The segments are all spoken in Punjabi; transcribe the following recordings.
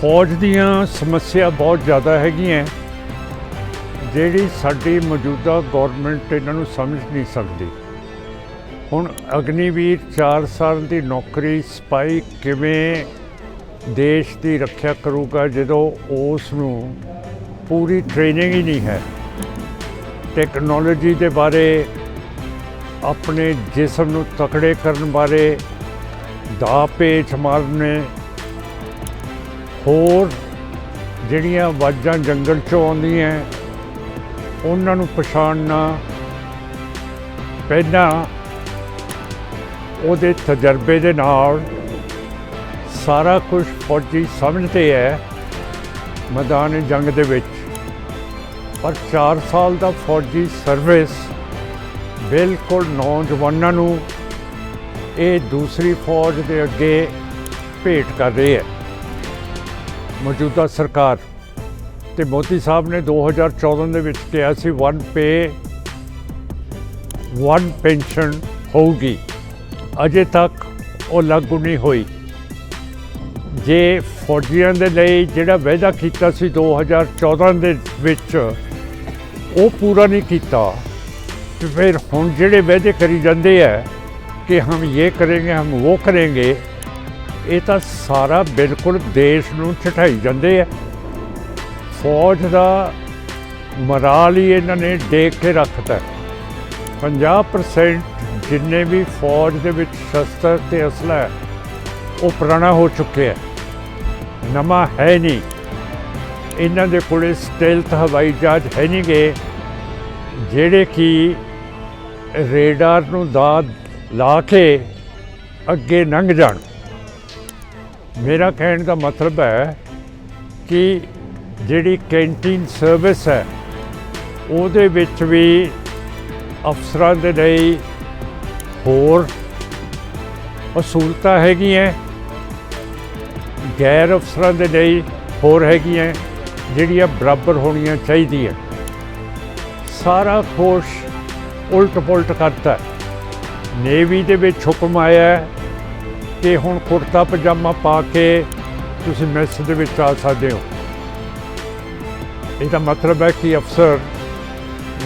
ਫੌਜ ਦੀਆਂ ਸਮੱਸਿਆ ਬਹੁਤ ਜ਼ਿਆਦਾ ਹੈਗੀਆਂ। ਜਿਹੜੀ ਸਾਡੀ ਮੌਜੂਦਾ ਗਵਰਨਮੈਂਟ ਇਹਨਾਂ ਨੂੰ ਸਮਝ ਨਹੀਂ ਸਕਦੀ। ਹੁਣ ਅਗਨੀਵੀਰ 4 ਸਾਲ ਦੀ ਨੌਕਰੀ ਸਪਾਈ ਕਿਵੇਂ ਦੇਸ਼ ਦੀ ਰੱਖਿਆ ਕਰੂਗਾ ਜਦੋਂ ਉਸ ਨੂੰ ਪੂਰੀ ਟ੍ਰੇਨਿੰਗ ਹੀ ਨਹੀਂ ਹੈ। ਟੈਕਨੋਲੋਜੀ ਦੇ ਬਾਰੇ, ਆਪਣੇ ਜਿਸਮ ਨੂੰ ਤਕੜੇ ਕਰਨ ਬਾਰੇ, ਦਾ ਪੇਚ ਮਾਰਨੇ ਹੋਰ ਜਿਹੜੀਆਂ ਆਵਾਜ਼ਾਂ ਜੰਗਲ ਚੋਂ ਆਉਂਦੀਆਂ ਉਹਨਾਂ ਨੂੰ ਪਛਾਣਨਾ ਪਹਿਲਾਂ ਉਹਦੇ ਤਜਰਬੇ ਦੇ ਨਾਲ ਸਾਰਾ ਕੁਝ ਫੌਜੀ ਸਮਝਦੇ ਹੈ, ਮੈਦਾਨ ਜੰਗ ਦੇ ਵਿੱਚ। ਪਰ 4 ਸਾਲ ਦਾ ਫੌਜੀ ਸਰਵਿਸ ਬਿਲਕੁਲ ਨੌਜਵਾਨਾਂ ਨੂੰ ਇਹ ਦੂਸਰੀ ਫੌਜ ਦੇ ਅੱਗੇ ਭੇਟ ਕਰ ਰਹੀ ਹੈ। ਮੌਜੂਦਾ ਸਰਕਾਰ ਤੇ ਮੋਦੀ ਸਾਹਿਬ ਨੇ 2014 ਦੇ ਵਿੱਚ ਕਿਹਾ ਸੀ ਵਨ ਪੇ ਵਨ ਪੈਨਸ਼ਨ ਹੋਊਗੀ। ਅਜੇ ਤੱਕ ਉਹ ਲਾਗੂ ਨਹੀਂ ਹੋਈ। ਜੇ ਫੌਜੀਆਂ ਦੇ ਲਈ ਜਿਹੜਾ ਵਾਅਦਾ ਕੀਤਾ ਸੀ 2014 ਦੇ ਵਿੱਚ, ਉਹ ਪੂਰਾ ਨਹੀਂ ਕੀਤਾ, ਤੇ ਫਿਰ ਹੁਣ ਜਿਹੜੇ ਵਾਅਦੇ ਕਰੀ ਜਾਂਦੇ ਆ ਕਿ ਹਮ ਇਹ ਕਰਾਂਗੇ, ਹਮ ਉਹ ਕਰਾਂਗੇ ਇਹ ਤਾਂ ਸਾਰਾ ਬਿਲਕੁਲ ਦੇਸ਼ ਨੂੰ ਛਟਾਈ ਜਾਂਦੇ ਆ। ਫੌਜ ਦਾ ਮਰਾਲ ਹੀ ਇਹਨਾਂ ਨੇ ਦੇਖ ਕੇ ਰੱਖਤਾ। 50% ਜਿੰਨੇ ਵੀ ਫੌਜ ਦੇ ਵਿੱਚ ਸ਼ਸਤਰ ਤੇ ਅਸਲਾ ਹੈ, ਉਹ ਪੁਰਾਣਾ ਹੋ ਚੁੱਕਿਆ ਹੈ। ਨਵਾਂ ਹੈ ਨਹੀਂ। ਇਹਨਾਂ ਦੇ ਕੋਲੇ ਸਟੈਲਥ ਹਵਾਈ ਜਹਾਜ਼ ਹੈ ਨਹੀਂ ਨਹੀਂਗੇ ਜਿਹੜੇ ਕਿ ਰੇਡਾਰ ਨੂੰ ਦਾਦ ਲਾ ਕੇ ਅੱਗੇ ਲੰਘ ਜਾਣ। ਮੇਰਾ ਕਹਿਣ ਦਾ ਮਤਲਬ ਹੈ ਕਿ ਜਿਹੜੀ ਕੈਂਟੀਨ ਸਰਵਿਸ ਹੈ, ਉਹਦੇ ਵਿੱਚ ਵੀ ਅਫਸਰਾਂ ਦੇ ਲਈ ਹੋਰ ਅਸੂਲਤਾਂ ਹੈਗੀਆਂ, ਗੈਰ ਅਫਸਰਾਂ ਦੇ ਲਈ ਹੋਰ ਹੈਗੀਆਂ, ਜਿਹੜੀਆਂ ਬਰਾਬਰ ਹੋਣੀਆਂ ਚਾਹੀਦੀਆਂ। ਸਾਰਾ ਕੁਛ ਉਲਟ ਪੁਲਟ ਕਰਤਾ। ਨੇਵੀ ਦੇ ਵਿੱਚ ਹੁਕਮ ਆਇਆ ਕਿ ਹੁਣ ਕੁੜਤਾ ਪਜਾਮਾ ਪਾ ਕੇ ਤੁਸੀਂ ਮੈਸ ਦੇ ਵਿੱਚ ਆ ਸਕਦੇ ਹੋ। ਇਹਦਾ ਮਤਲਬ ਹੈ ਕਿ ਅਫਸਰ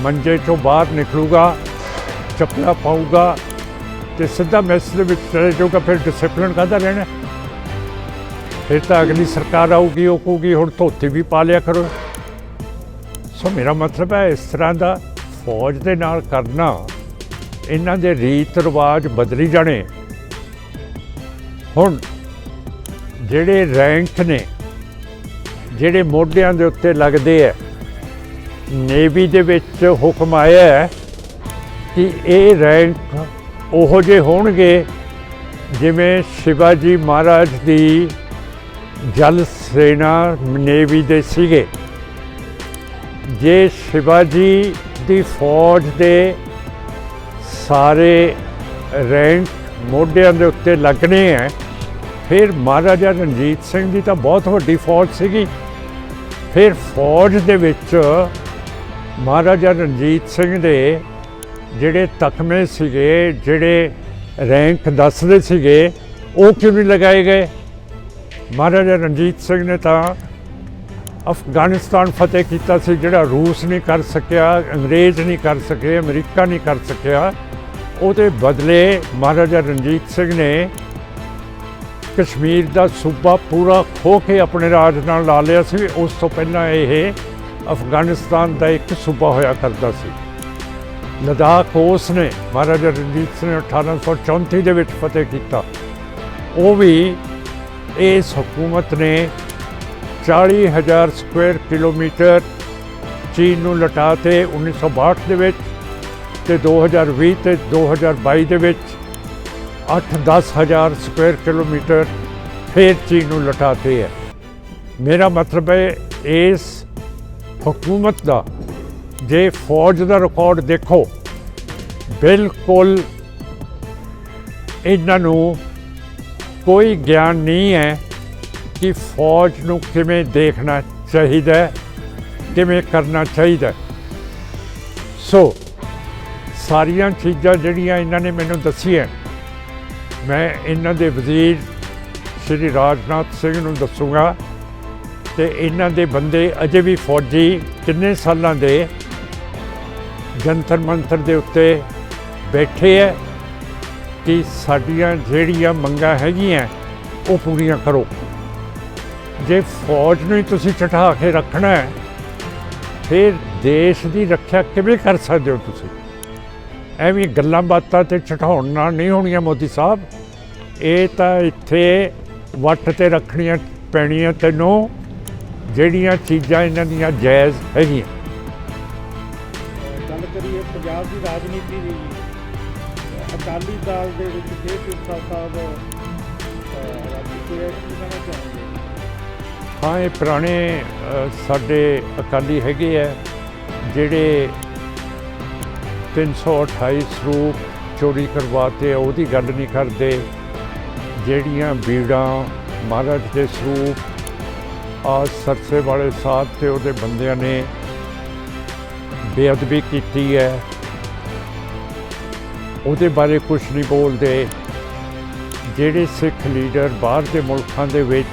ਮੰਜੇ ਚੋਂ ਬਾਹਰ ਨਿਕਲੂਗਾ, ਚੱਪਲਾ ਪਾਊਗਾ ਤੇ ਸਿੱਧਾ ਮੈਸ ਦੇ ਵਿੱਚ ਚਲੇ ਜਾਊਗਾ, ਫਿਰ ਡਿਸਪਲਿਨ ਕਾਹਦਾ ਰਹਿਣਾ? ਫਿਰ ਤਾਂ ਅਗਲੀ ਸਰਕਾਰ ਆਊਗੀ, ਉਹ ਕਹੂਗੀ, ਹੁਣ ਧੋਤੀ ਵੀ ਪਾ ਲਿਆ ਕਰੋ। ਸੋ ਮੇਰਾ ਮਤਲਬ ਹੈ ਇਸ ਤਰ੍ਹਾਂ ਦਾ ਫੌਜ ਦੇ ਨਾਲ ਕਰਨਾ, ਇਹਨਾਂ ਦੇ ਰੀਤ ਰਿਵਾਜ ਬਦਲੀ ਜਾਣੇ। ਹੁਣ ਜਿਹੜੇ ਰੈਂਕ ਨੇ, ਜਿਹੜੇ ਮੋਢਿਆਂ ਦੇ ਉੱਤੇ ਲੱਗਦੇ ਆ ਨੇਵੀ ਦੇ ਵਿੱਚ ਹੁਕਮ ਆਇਆ ਹੈ ਕਿ ਇਹ ਰੈਂਕ ਉਹੋ ਜਿਹੇ ਹੋਣਗੇ ਜਿਵੇਂ ਸ਼ਿਵਾਜੀ ਮਹਾਰਾਜ ਦੀ ਜਲ ਸੈਨਾ ਨੇਵੀ ਦੇ ਸੀਗੇ। ਜੇ ਸ਼ਿਵਾਜੀ ਦੀ ਫੌਜ ਦੇ ਸਾਰੇ ਰੈਂਕ ਮੋਢਿਆਂ ਦੇ ਉੱਤੇ ਲੱਗਣੇ ਹੈ ਫਿਰ ਮਹਾਰਾਜਾ ਰਣਜੀਤ ਸਿੰਘ ਦੀ ਤਾਂ ਬਹੁਤ ਵੱਡੀ ਫੌਜ ਸੀਗੀ। ਫਿਰ ਫੌਜ ਦੇ ਵਿੱਚ ਮਹਾਰਾਜਾ ਰਣਜੀਤ ਸਿੰਘ ਦੇ ਜਿਹੜੇ ਤਖਮੇ ਸੀਗੇ, ਜਿਹੜੇ ਰੈਂਕ ਦੱਸਦੇ ਸੀਗੇ, ਉਹ ਕਿਉਂ ਨਹੀਂ ਲਗਾਏ ਗਏ? ਮਹਾਰਾਜਾ ਰਣਜੀਤ ਸਿੰਘ ਨੇ ਤਾਂ ਅਫਗਾਨਿਸਤਾਨ ਫਤਿਹ ਕੀਤਾ ਸੀ, ਜਿਹੜਾ ਰੂਸ ਨਹੀਂ ਕਰ ਸਕਿਆ, ਅੰਗਰੇਜ਼ ਨਹੀਂ ਕਰ ਸਕੇ, ਅਮਰੀਕਾ ਨਹੀਂ ਕਰ ਸਕਿਆ। ਉਹਦੇ ਬਦਲੇ ਮਹਾਰਾਜਾ ਰਣਜੀਤ ਸਿੰਘ ਨੇ ਕਸ਼ਮੀਰ ਦਾ ਸੂਬਾ ਪੂਰਾ ਖੋ ਕੇ ਆਪਣੇ ਰਾਜ ਨਾਲ ਲਾ ਲਿਆ ਸੀ। ਉਸ ਤੋਂ ਪਹਿਲਾਂ ਇਹ ਅਫਗਾਨਿਸਤਾਨ ਦਾ ਇੱਕ ਸੂਬਾ ਹੋਇਆ ਕਰਦਾ ਸੀ। ਲਦਾਖ ਉਸ ਨੇ, ਮਹਾਰਾਜਾ ਰਣਜੀਤ ਸਿੰਘ ਨੇ 1834 ਦੇ ਵਿੱਚ ਫਤਿਹ ਕੀਤਾ। ਉਹ ਵੀ ਇਸ ਹਕੂਮਤ ਨੇ 40000 ਸਕੁਅਰ ਕਿਲੋਮੀਟਰ ਚੀਨ ਨੂੰ ਲਟਾ ਤੇ 1962 ਦੇ ਵਿੱਚ ਤੇ 2020 ਤੇ 2022 ਦੇ ਵਿੱਚ 8-10 ਹਜ਼ਾਰ ਸਕੁਅਰ ਕਿਲੋਮੀਟਰ ਫੇਰ ਚੀਨ ਨੂੰ ਲਟਾਤੇ ਹੈ। ਮੇਰਾ ਮਤਲਬ ਹੈ ਇਸ ਹਕੂਮਤ ਦਾ ਜੇ ਫੌਜ ਦਾ ਰਿਕਾਰਡ ਦੇਖੋ, ਬਿਲਕੁਲ ਇਹਨਾਂ ਨੂੰ ਕੋਈ ਗਿਆਨ ਨਹੀਂ ਹੈ ਕਿ ਫੌਜ ਨੂੰ ਕਿਵੇਂ ਦੇਖਣਾ ਚਾਹੀਦਾ ਕਿਵੇਂ ਕਰਨਾ ਚਾਹੀਦਾ ਸੋ ਸਾਰੀਆਂ ਚੀਜ਼ਾਂ ਜਿਹੜੀਆਂ ਇਹਨਾਂ ਨੇ ਮੈਨੂੰ ਦੱਸੀਆਂ, ਮੈਂ ਇਹਨਾਂ ਦੇ ਵਜ਼ੀਰ ਸ਼੍ਰੀ ਰਾਜਨਾਥ ਸਿੰਘ ਨੂੰ ਦੱਸੂਗਾ ਤੇ ਇਹਨਾਂ ਦੇ ਬੰਦੇ ਅਜੇ ਵੀ ਫੌਜੀ ਕਿੰਨੇ ਸਾਲਾਂ ਦੇ ਜੰਤਰ ਮੰਤਰ ਦੇ ਉੱਤੇ ਬੈਠੇ ਐ ਕਿ ਸਾਡੀਆਂ ਜਿਹੜੀਆਂ ਮੰਗਾਂ ਹੈਗੀਆਂ, ਉਹ ਪੂਰੀਆਂ ਕਰੋ। ਜੇ ਫੌਜ ਨੂੰ ਹੀ ਤੁਸੀਂ ਚਟਾ ਕੇ ਰੱਖਣਾ ਹੈ ਫਿਰ ਦੇਸ਼ ਦੀ ਰੱਖਿਆ ਕਿਵੇਂ ਕਰ ਸਕਦੇ ਹੋ ਤੁਸੀਂ? ਐਵੇਂ ਗੱਲਾਂ ਬਾਤਾਂ ਤੇ ਚਟਾਉਣ ਨਾਲ ਨਹੀਂ ਹੋਣੀਆਂ ਮੋਦੀ ਸਾਹਿਬ। ਇਹ ਤਾਂ ਇੱਥੇ ਵੱਟ ਤੇ ਰੱਖਣੀਆਂ ਪੈਣੀਆਂ ਤੈਨੂੰ ਜਿਹੜੀਆਂ ਚੀਜ਼ਾਂ ਇਹਨਾਂ ਦੀਆਂ ਜਾਇਜ਼ ਹੈਗੀਆਂ। ਗੱਲ ਕਰੀਏ ਪੰਜਾਬ ਦੀ ਰਾਜਨੀਤੀ ਦੀ ਅਕਾਲੀ ਦਲ ਦੇ ਵਿੱਚ ਫੇਰ ਸਿਰਸਾ ਸਾਹਿਬ ਰਾਜਨੀਤੀ ਹੈ ਕੀ ਕਹਿਣਾ ਚਾਹੁੰਦੇ ਹਾਂ ਇਹ ਪੁਰਾਣੇ ਸਾਡੇ ਅਕਾਲੀ ਹੈਗੇ ਆ ਜਿਹੜੇ 328 ਸਰੂਪ ਚੋਰੀ ਕਰਵਾਤੇ, ਉਹਦੀ ਗੱਲ ਨਹੀਂ ਕਰਦੇ। ਜਿਹੜੀਆਂ ਬੀੜਾਂ ਮਹਾਰਾਜ ਦੇ ਸਰੂਪ, ਆ ਸਰਸੇ ਵਾਲੇ ਸਾਹਿਬ ਤੇ ਉਹਦੇ ਬੰਦਿਆਂ ਨੇ ਬੇਅਦਬੀ ਕੀਤੀ ਹੈ। ਉਹਦੇ ਬਾਰੇ ਕੁਝ ਨਹੀਂ ਬੋਲਦੇ। ਜਿਹੜੇ ਸਿੱਖ ਲੀਡਰ ਬਾਹਰ ਦੇ ਮੁਲਕਾਂ ਦੇ ਵਿੱਚ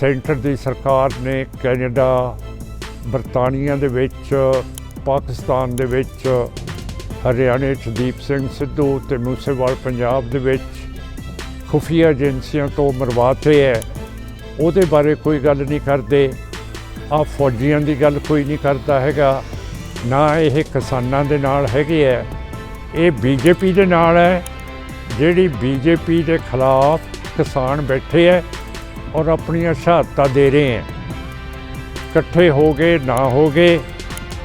ਸੈਂਟਰ ਦੀ ਸਰਕਾਰ ਨੇ ਕੈਨੇਡਾ, ਬਰਤਾਨੀਆ ਦੇ ਵਿੱਚ, ਪਾਕਿਸਤਾਨ ਦੇ ਵਿੱਚ ਹਰਿਆਣੇ 'ਚ ਦੀਪ ਸਿੰਘ ਸਿੱਧੂ ਤੇ ਮੂਸੇਵਾਲ ਪੰਜਾਬ ਦੇ ਵਿੱਚ ਖੁਫੀਆ ਏਜੰਸੀਆਂ ਤੋਂ ਮਰਵਾਤੇ ਹੈ। ਉਹਦੇ ਬਾਰੇ ਕੋਈ ਗੱਲ ਨਹੀਂ ਕਰਦੇ। ਆ ਫੌਜੀਆਂ ਦੀ ਗੱਲ ਕੋਈ ਨਹੀਂ ਕਰਦਾ ਹੈਗਾ। ਨਾ ਇਹ ਕਿਸਾਨਾਂ ਦੇ ਨਾਲ ਹੈਗੇ ਹੈ। ਇਹ ਬੀਜੇਪੀ ਦੇ ਨਾਲ ਹੈ। ਜਿਹੜੀ ਬੀਜੇਪੀ ਦੇ ਖਿਲਾਫ ਕਿਸਾਨ ਬੈਠੇ ਹੈ ਔਰ ਆਪਣੀਆਂ ਸ਼ਹਾਦਤਾਂ ਦੇ ਰਹੇ ਹੈ। ਇਕੱਠੇ ਹੋ ਗਏ, ਨਾ ਹੋ ਗਏ,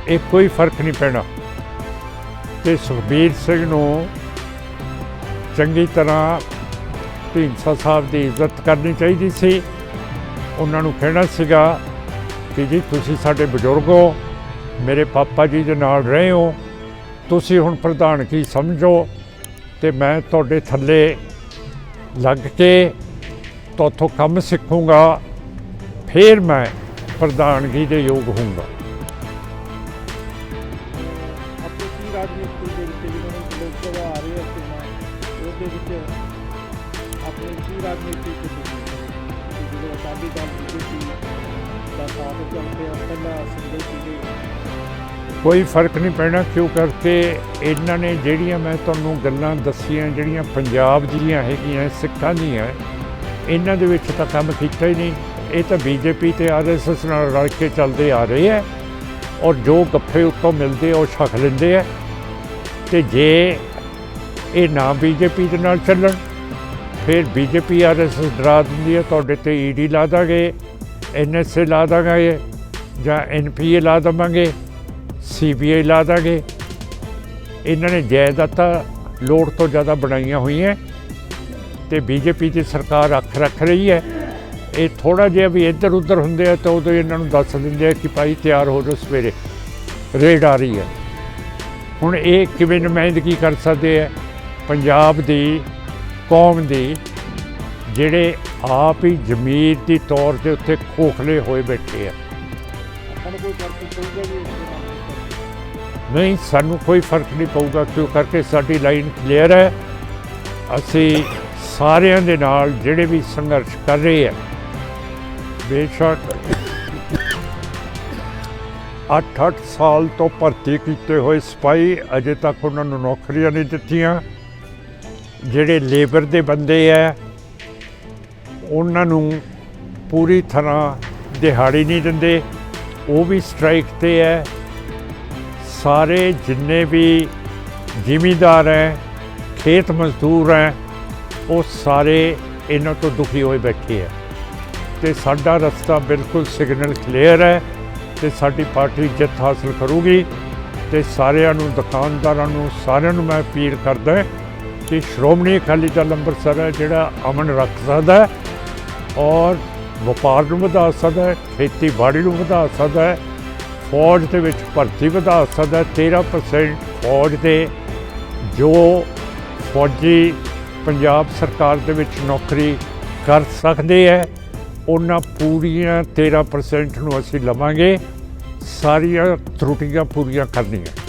ਇਹ ਕੋਈ ਫ਼ਰਕ ਨਹੀਂ ਪੈਣਾ। ਤੇ ਸੁਖਬੀਰ ਸਿੰਘ ਨੂੰ ਚੰਗੀ ਤਰ੍ਹਾਂ ਢੀਂਡਸਾ ਸਾਹਿਬ ਦੀ ਇੱਜ਼ਤ ਕਰਨੀ ਚਾਹੀਦੀ ਸੀ। ਉਹਨਾਂ ਨੂੰ ਕਹਿਣਾ ਸੀਗਾ ਕਿ ਜੀ ਤੁਸੀਂ ਸਾਡੇ ਬਜ਼ੁਰਗ ਹੋ, ਮੇਰੇ ਪਾਪਾ ਜੀ ਦੇ ਨਾਲ ਰਹੇ ਹੋ, ਤੁਸੀਂ ਹੁਣ ਪ੍ਰਧਾਨਗੀ ਸਮਝੋ? ਤੇ ਮੈਂ ਤੁਹਾਡੇ ਥੱਲੇ ਲੱਗ ਕੇ ਤੁਹਾਥੋਂ ਕੰਮ ਸਿੱਖੂੰਗਾ, ਫਿਰ ਮੈਂ ਪ੍ਰਧਾਨਗੀ ਦੇ ਯੋਗ ਹੋਊਂਗਾ। ਚੋਣਾਂ ਵਿੱਚ ਆਪਣੀ ਕੀ ਰਾਜਨੀਤੀ ਤੇ ਤੁਸੀਂ ਕਿ ਜਦੋਂ ਅਕਾਲੀ ਦਲ ਦਾ ਸਾਥ ਚੱਲ ਪਹਿਲਾਂ ਸਿੰਗਲ ਸੀਗੇ। ਕੋਈ ਫ਼ਰਕ ਨਹੀਂ ਪੈਣਾ, ਕਿਉਂ ਕਰਕੇ ਇਹਨਾਂ ਨੇ ਜਿਹੜੀਆਂ ਮੈਂ ਤੁਹਾਨੂੰ ਗੱਲਾਂ ਦੱਸੀਆਂ, ਜਿਹੜੀਆਂ ਪੰਜਾਬ ਦੀਆਂ ਹੈਗੀਆਂ, ਸਿੱਖਾਂ ਦੀਆਂ ਇਹਨਾਂ ਦੇ ਵਿੱਚ ਤਾਂ ਕੰਮ ਕੀਤਾ ਹੀ ਨਹੀਂ। ਇਹ ਤਾਂ ਬੀਜੇਪੀ ਤੇ ਆਰਐਸਐਸ ਨਾਲ ਰਲ ਕੇ ਚੱਲਦੇ ਆ ਰਹੇ ਹੈ ਔਰ ਜੋ ਗੱਫੇ ਉੱਤੋਂ ਮਿਲਦੇ ਉਹ ਛਕ ਲੈਂਦੇ ਆ। ਤੇ ਜੇ ਇਹ ਨਾ ਬੀਜੇਪੀ ਦੇ ਨਾਲ ਚੱਲਣ। ਫਿਰ ਬੀਜੇਪੀ ਆਰਐਸਐਸ ਡਰਾ ਦਿੰਦੀ ਹੈ, ਤੁਹਾਡੇ ਤੇ ਈਡੀ ਲਾ ਦਾਂਗੇ ਐਨਐਸਏ ਲਾ ਦਾਂਗੇ, ਜਾਂ ਐਨਪੀਏ ਲਾ ਦੇਵਾਂਗੇ ਸੀਬੀਆਈ ਲਾ ਦਾਂਗੇ। ਇਹਨਾਂ ਨੇ ਜਾਇਦਾਦਾਂ ਲੋੜ ਤੋਂ ਜ਼ਿਆਦਾ ਬਣਾਈਆਂ ਹੋਈਆਂ ਤੇ ਬੀਜੇਪੀ ਦੀ ਸਰਕਾਰ ਅੱਖ ਰੱਖ ਰਹੀ ਹੈ। ਇਹ ਥੋੜਾ ਜਿਹਾ ਵੀ ਇੱਧਰ ਉੱਧਰ ਹੁੰਦੇ ਆ ਤਾਂ ਉਦੋਂ ਇਹਨਾਂ ਨੂੰ ਦੱਸ ਦਿੰਦੇ ਆ ਕਿ ਭਾਈ ਤਿਆਰ ਹੋ ਜਾਓ ਸਵੇਰੇ। ਰੇਡ ਆ ਰਹੀ ਹੈ। ਹੁਣ ਇਹ ਕਿਵੇਂ ਨੁਮਾਇੰਦਗੀ ਕਰ ਸਕਦੇ ਆ? ਪੰਜਾਬ ਦੀ ਕੌਮ ਦੀ ਜਿਹੜੇ ਆਪ ਹੀ ਜ਼ਮੀਰ ਦੀ ਤੌਰ ਦੇ ਉੱਤੇ ਖੋਖਲੇ ਹੋਏ ਬੈਠੇ ਆ। ਨਹੀਂ ਸਾਨੂੰ ਕੋਈ ਫ਼ਰਕ ਨਹੀਂ ਪਊਗਾ ਕਿਉਂ ਕਰਕੇ ਸਾਡੀ ਲਾਈਨ ਕਲੀਅਰ ਹੈ? ਅਸੀਂ ਸਾਰਿਆਂ ਦੇ ਨਾਲ ਜਿਹੜੇ ਵੀ ਸੰਘਰਸ਼ ਕਰ ਰਹੇ ਆ ਬੇਸ਼ੱਕ 8-8 ਸਾਲ ਤੋਂ ਭਰਤੀ ਕੀਤੇ ਹੋਏ ਸਿਪਾਹੀ ਅਜੇ ਤੱਕ ਉਹਨਾਂ ਨੂੰ ਨੌਕਰੀਆਂ ਨਹੀਂ ਦਿੱਤੀਆਂ। ਜਿਹੜੇ ਲੇਬਰ ਦੇ ਬੰਦੇ ਆ ਉਹਨਾਂ ਨੂੰ ਪੂਰੀ ਤਰ੍ਹਾਂ ਦਿਹਾੜੀ ਨਹੀਂ ਦਿੰਦੇ। ਉਹ ਵੀ ਸਟ੍ਰਾਈਕ ਤੇ ਹੈ ਸਾਰੇ ਜਿੰਨੇ ਵੀ ਜ਼ਿਮੀਦਾਰ ਹੈ ਖੇਤ ਮਜ਼ਦੂਰ ਹੈ ਉਹ ਸਾਰੇ ਇਹਨਾਂ ਤੋਂ ਦੁਖੀ ਹੋਏ ਬੈਠੇ ਹੈ ਤੇ ਸਾਡਾ ਰਸਤਾ ਬਿਲਕੁਲ ਸਿਗਨਲ ਕਲੀਅਰ ਹੈ ਤੇ ਸਾਡੀ ਪਾਰਟੀ ਜਿੱਤ ਹਾਸਲ ਕਰੂਗੀ। ਤੇ ਸਾਰਿਆਂ ਨੂੰ, ਦੁਕਾਨਦਾਰਾਂ ਨੂੰ, ਸਾਰਿਆਂ ਨੂੰ ਮੈਂ ਅਪੀਲ ਕਰਦਾ ਕਿ ਸ਼੍ਰੋਮਣੀ ਅਕਾਲੀ ਦਲ ਅੰਮ੍ਰਿਤਸਰ ਹੈ, ਜਿਹੜਾ ਅਮਨ ਰੱਖ ਸਕਦਾ ਹੈ ਔਰ ਵਪਾਰ ਨੂੰ ਵਧਾ ਸਕਦਾ ਹੈ, ਖੇਤੀਬਾੜੀ ਨੂੰ ਵਧਾ ਸਕਦਾ ਹੈ, ਫੌਜ ਦੇ ਵਿੱਚ ਭਰਤੀ ਵਧਾ ਸਕਦਾ ਹੈ। 13% ਫੌਜ ਦੇ ਜੋ ਫੌਜੀ ਪੰਜਾਬ ਸਰਕਾਰ ਦੇ ਵਿੱਚ ਨੌਕਰੀ ਕਰ ਸਕਦੇ ਹੈ, ਉਹਨਾਂ ਪੂਰੀਆਂ 13% ਨੂੰ ਅਸੀਂ ਲਵਾਂਗੇ। ਸਾਰੀਆਂ ਤਰੁੱਟੀਆਂ ਪੂਰੀਆਂ ਕਰਨੀਆਂ।